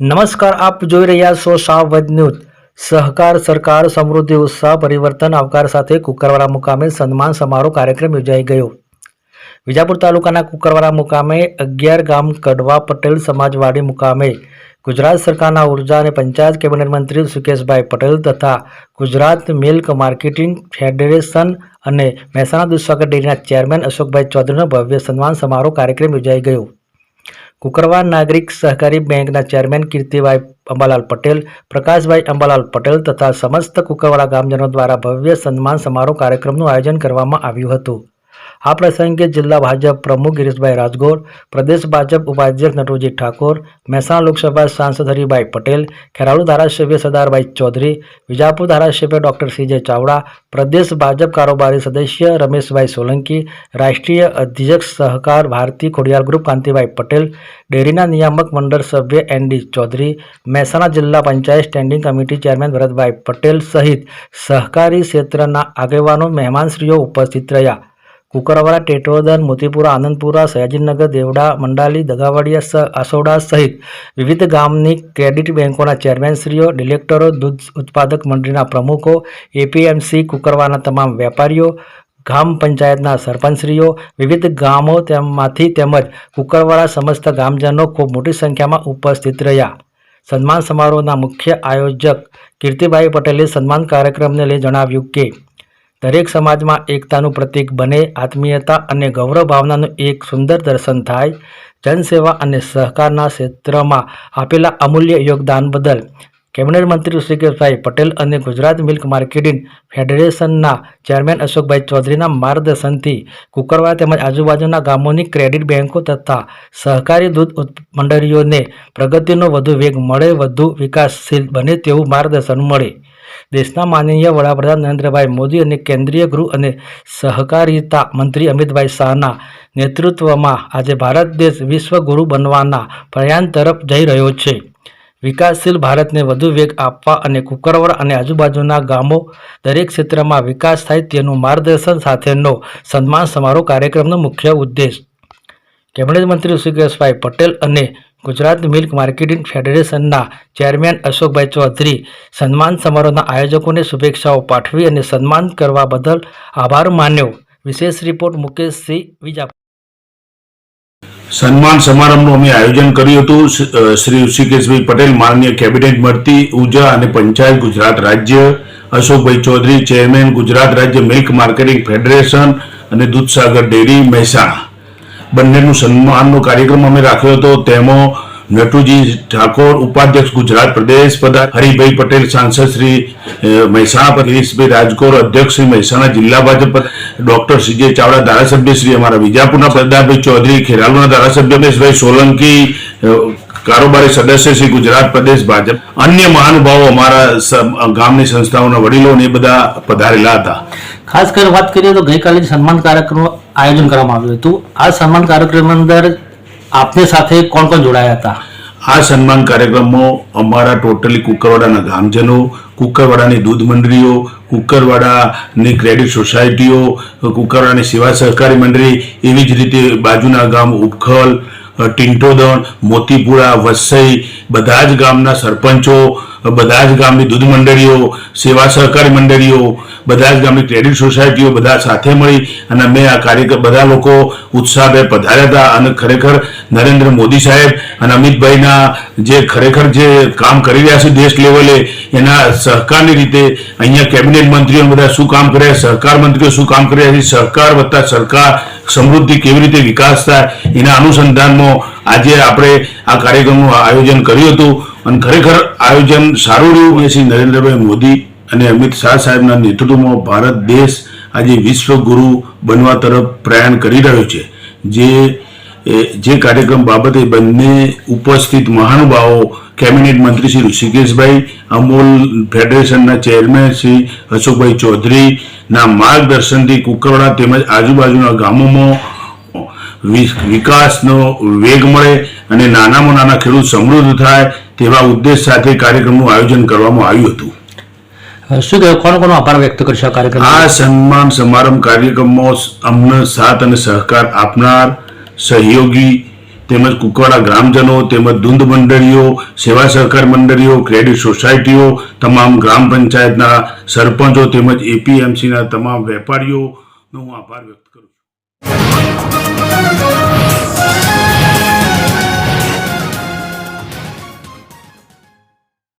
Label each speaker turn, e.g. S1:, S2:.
S1: નમસ્કાર, આપ જોઈ રહ્યા છો સાવધ ન્યૂઝ. સહકાર, સરકાર, સમૃદ્ધિ, ઉત્સાહ, પરિવર્તન, આવકાર સાથે કુકરવાડા મુકામે સન્માન સમારોહ કાર્યક્રમ યોજાઈ ગયો. વિજાપુર તાલુકાના કુકરવાડા મુકામે અગિયાર ગામ કડવા પટેલ સમાજવાડી મુકામે ગુજરાત સરકારના ઊર્જા અને પંચાયત કેબિનેટ મંત્રી સુકેશભાઈ પટેલ તથા ગુજરાત મિલ્ક માર્કેટિંગ ફેડરેશન અને મહેસાણા દૂધસાગર ડેરીના ચેરમેન અશોકભાઈ ચૌધરીનો ભવ્ય સન્માન સમારોહ કાર્યક્રમ યોજાઈ ગયો. કુકરવા નાગરિક સહકારી બેંકના ચેરમેન કીર્તિભાઈ અંબાલાલ પટેલ, પ્રકાશભાઈ અંબાલાલ પટેલ તથા સમસ્ત કુકરવાડા ગામજનો દ્વારા ભવ્ય સન્માન સમારોહ કાર્યક્રમનું આયોજન કરવામાં આવ્યું હતું. આ પ્રસંગે જિલ્લા ભાજપ પ્રમુખ ગિરીશભાઈ રાજગોર, પ્રદેશ ભાજપ ઉપાધ્યક્ષ નટુજી ઠાકોર, મહેસાણા લોકસભા સાંસદ હરિભાઈ પટેલ, ખેરાલુ ધારાસભ્ય સરદારભાઈ ચૌધરી, વિજાપુર ધારાસભ્ય ડૉક્ટર સીજે ચાવડા, પ્રદેશ ભાજપ કારોબારી સદસ્ય રમેશભાઈ સોલંકી, રાષ્ટ્રીય અધ્યક્ષ સહકાર ભારતી ખોડિયાર ગ્રુપ કાંતિભાઈ પટેલ, ડેરીના નિયામક મંડળ સભ્ય એન ચૌધરી, મહેસાણા જિલ્લા panchayat standing committee chairman Bharatbhai Patel સહિત સહકારી ક્ષેત્રના આગેવાનો, મહેમાનશ્રીઓ ઉપસ્થિત રહ્યા. કુકરવાડા, ટેટોદન, મોતીપુરા, આનંદપુરા, સયાજીનગર, દેવડા, મંડાલી, દગાવડિયા આસોડા સહિત વિવિધ ગામની ક્રેડિટ બેંકોના ચેરમેનશ્રીઓ, ડિરેક્ટરો, દૂધ ઉત્પાદક મંડળીના પ્રમુખો, એપીએમસી કુકરવાના તમામ વેપારીઓ, ગામ પંચાયતના સરપંચશ્રીઓ, વિવિધ ગામો તેમાંથી તેમજ કુકરવાડા સમસ્ત ગામજનો ખૂબ મોટી સંખ્યામાં ઉપસ્થિત રહ્યા. સન્માન સમારોહના મુખ્ય આયોજક કીર્તિભાઈ પટેલે સન્માન કાર્યક્રમને લઈ જણાવ્યું કે દરેક સમાજમાં એકતાનું પ્રતીક બને, આત્મીયતા અને ગૌરવ ભાવનાનું એક સુંદર દર્શન થાય. જનસેવા અને સહકારના ક્ષેત્રમાં આપેલા અમૂલ્ય યોગદાન બદલ કેબિનેટ મંત્રી ઋષિકેશભાઈ પટેલ અને ગુજરાત મિલ્ક માર્કેટિંગ ફેડરેશનના ચેરમેન અશોકભાઈ ચૌધરીના માર્ગદર્શનથી કુકરવા તેમજ આજુબાજુના ગામોની ક્રેડિટ બેન્કો તથા સહકારી દૂધ મંડળીઓને પ્રગતિનો વધુ વેગ મળે, વધુ વિકાસશીલ બને તેવું માર્ગદર્શન મળે. દેશના માનનીય વડાપ્રધાન નરેન્દ્રભાઈ મોદી અને કેન્દ્રીય ગૃહ અને સહકારિતા મંત્રી અમિતભાઈ શાહના નેતૃત્વમાં આજે ભારત દેશ વિશ્વગુરુ બનવાના પ્રયાણ તરફ જઈ રહ્યો છે. વિકાસશીલ ભારતને વધુ વેગ આપવા અને કુકરવાડા અને આજુબાજુના ગામો દરેક ક્ષેત્રમાં વિકાસ થાય તેનું માર્ગદર્શન સાથેનો સન્માન સમારોહ કાર્યક્રમનો મુખ્ય ઉદ્દેશ. કેબિનેટ મંત્રી ઋષિકેશભાઈ પટેલ અને ગુજરાત મિલ્ક માર્કેટિંગ ફેડરેશનના ચેરમેન અશોકભાઈ ચૌધરી સન્માન સમારોહના આયોજકોને શુભેચ્છાઓ પાઠવી અને સન્માન કરવા બદલ આભાર માન્યો. વિશેષ રિપોર્ટ મુકેશસિંહ વિજાપુર.
S2: સન્માન સમારંભનું અમે આયોજન કર્યું હતું. શ્રી ઋષિકેશભાઈ પટેલ, માનનીય કેબિનેટ મંત્રી ઊર્જા અને પંચાયત ગુજરાત રાજ્ય, અશોકભાઈ ચૌધરી, ચેરમેન ગુજરાત રાજ્ય મિલ્ક માર્કેટિંગ ફેડરેશન અને દૂધસાગર ડેરી મહેસાણા. બંનેનું સન્માનનો કાર્યક્રમ અમે રાખ્યો હતો. તેમાં નટુજી ઠાકોર, ઉપાધ્યક્ષ ગુજરાત પ્રદેશ પ્રધાન હરિભાઈ પટેલ, સાંસદ શ્રી મહેસાણા પ્રદેશભાઈ રાજકોર, અધ્યક્ષ શ્રી મહેસાણા જિલ્લા ભાજપ ડોક્ટર સીજે ચાવડા, ધારાસભ્ય શ્રી અમારા વિજાપુરના પ્રદાભાઈ ચૌધરી, ખેરાલુના ધારાસભ્ય શ્રી સોલંકી કારોબારી સદસ્ય શ્રી ગુજરાત પ્રદેશ ભાજપ. અન્ય મહાનુભાવો અમારા ગામની સંસ્થાઓના વડીલો ને બધા પધારેલા હતા.
S1: ખાસ કરીને વાત કરીએ તો ગઈકાલે સન્માન કાર્યક્રમનું આયોજન કરવામાં આવ્યું હતું આ સન્માન કાર્યક્રમ અંદર આપની સાથે કોણ કોણ જોડાયા હતા?
S2: આ સન્માન કાર્યક્રમમાં અમારા ટોટલી કુકરવાડાના ગામજનો કુકરવાડાની દૂધ મંડળીઓ કુકરવાડાની ક્રેડિટ સોસાયટીઓ કુકરવાડાની સેવા સહકારી મંડળી એવી જ રીતે બાજુના ગામ ઉપખલ ટિંટોદણ મોતીપુરા, વસઈ, બધા જ ગામના સરપંચો બધા જ ગામની દૂધ મંડળીઓ, સેવા સહકારી મંડળીઓ, બધા જ ગામની ક્રેડિટ સોસાયટીઓ બધા સાથે મળી અને મેં આ કાર્યક્રમ, બધા લોકો ઉત્સાહભે પધાર્યા હતા અને ખરેખર નરેન્દ્ર મોદી સાહેબ અને અમિતભાઈના જે ખરેખર જે કામ કરી રહ્યા છે દેશ લેવલે, એના સહકારની રીતે અહીંયા કેબિનેટ મંત્રીઓ બધા શું કામ કર્યા, સહકાર મંત્રીઓ શું કામ કરી રહ્યા છે, સહકાર વત્તા સરકાર સમૃદ્ધિ કેવી રીતે વિકાસ થાય એના અનુસંધાનમાં આજે આપણે આ કાર્યક્રમનું આયોજન કર્યું હતું અને ખરેખર આયોજન સારું રહ્યું. શ્રી નરેન્દ્રભાઈ મોદી અને અમિત શાહ સાહેબના નેતૃત્વમાં ભારત દેશ આજે વિશ્વગુરુ બનવા તરફ પ્રયાણ કરી રહ્યો છે. જે એ જે કાર્યક્રમ બાબતે બંને ઉપસ્થિત મહાનુભાવો કેબિનેટ મંત્રી શ્રી ઋષિકેશભાઈ અમૂલ ફેડરેશનના ચેરમેન શ્રી અશોકભાઈ ચૌધરીના માર્ગદર્શનથી કુકરવાડા તેમજ આજુબાજુના ગામોમાં વિકાસનો વેગ મળે અને નાનામાં નાના ખેડૂત સમૃદ્ધ થાય તેવા ઉદ્દેશ સાથે કાર્યક્રમનું આયોજન કરવામાં આવ્યું હતું.
S1: શું કહેવાય? કોનો કોનો આભાર વ્યક્ત કરશે આ કાર્યક્રમ
S2: આ સન્માન સમારંભ કાર્યક્રમમાં અમને સાથ અને સહકાર આપનાર સહયોગી તેમજ કુકવાડા ગ્રામજનો, તેમજ ધૂંધ મંડળીઓ, સેવા સહકાર મંડળીઓ, ક્રેડિટ સોસાયટીઓ, તમામ ગ્રામ પંચાયતના સરપંચો તેમજ એપીએમસીના તમામ વેપારીઓનો હું આભાર વ્યક્ત કરું છું.